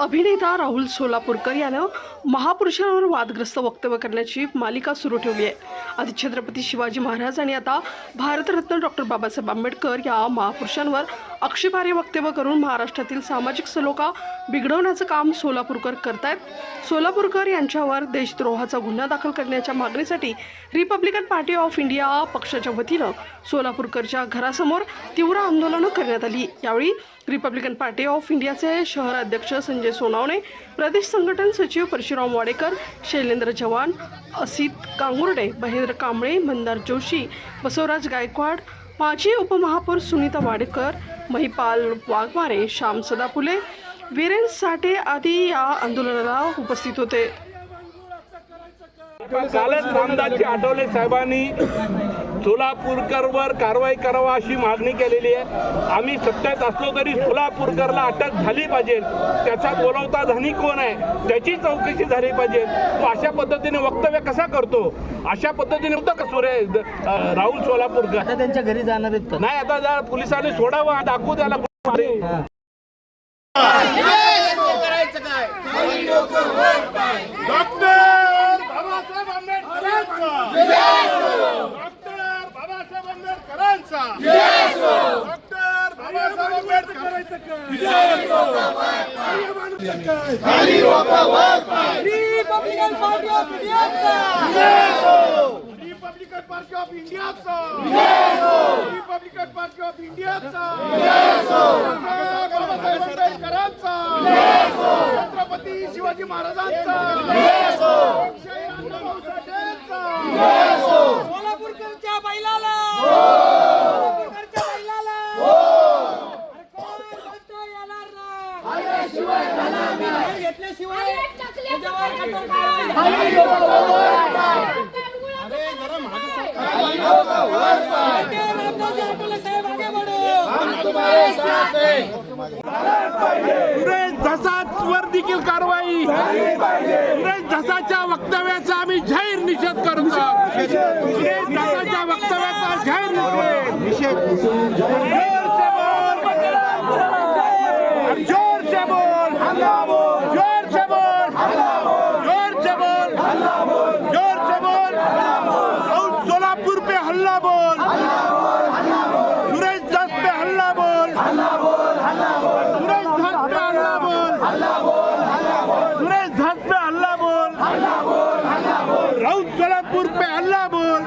अभिनेता राहुल सोलापूरकर यानं महापुरुषांवर वादग्रस्त वक्तव्य करण्याची मालिका सुरू ठेवली आहे. आधी छत्रपती शिवाजी महाराज आणि आता भारतरत्न डॉक्टर बाबासाहेब आंबेडकर या महापुरुषांवर आक्षेपार्ह वक्तव्य करून महाराष्ट्रातील सामाजिक सलोखा बिघडवण्याचं काम सोलापूरकर करतायत. सोलापूरकर यांच्यावर देशद्रोहाचा गुन्हा दाखल करण्याच्या मागणीसाठी रिपब्लिकन पार्टी ऑफ इंडिया पक्षाच्या वतीनं सोलापूरकरच्या घरासमोर तीव्र आंदोलनं करण्यात आली. यावेळी रिपब्लिकन पार्टी ऑफ इंडियाचे शहर अध्यक्ष संजय सोनावणे प्रदेश संघटन सचिव परशुराम वाडेकर शैलेंद्र चव्हाण असित कांगुर्डे महेंद्र कांबळे मंदार जोशी बसवराज गायकवाड माजी उपमहापौर सुनीता वाडेकर महिपाल वाघमारे श्याम सदाफुले वीरेन साठे आदी या आंदोलनाला उपस्थित होते. कालच रामदासजी आठवले साहेबांनी सोलापूरकरवर कारवाई करावा अशी मागणी केलेली आहे. आम्ही सत्तेत असलो तरी सोलापूरकरला अटक झाली पाहिजे. त्याचा बोलवता धनी कोण आहे? त्याची चौकशी झाली पाहिजे. तो अशा पद्धतीने वक्तव्य कसा करतो? अशा पद्धतीने होतं का सुरे राहुल सोलापूरकर? आता त्यांच्या घरी जाणार आहेत का? नाही आता जर पोलिसांनी सोडावं दाखवू त्याला डॉक्टर बाबासाहेब आंबेडकरांचा डॉक्टर बाबासाहेब आंबेडकरांचा doctor Babasaheb Republican Party of इंडियाचा. रिपब्लिकन पार्टी ऑफ इंडियाचा. रिपब्लिकन पार्टी ऑफ इंडियाचा. डॉक्टर बाबासाहेब आंबेडकरांचा छत्रपती शिवाजी महाराजांचा. सुरेश धसावर देखील कारवाई. सुरेश धसाच्या वक्तव्याचा आम्ही जाहीर निषेध करतो. सुरेश धसाच्या वक्तव्याचा जाहीर निषेध. জবর জোর জবর জোর জবর সোলাপুর পে হল্লা বল, সুরেশ দাস পে হল্লা বল, সুরেশ দাস পে হল্লা বল, সুরেশ দাস পে হল্লা বল রাউত সোলাপুর পে হল্লা বল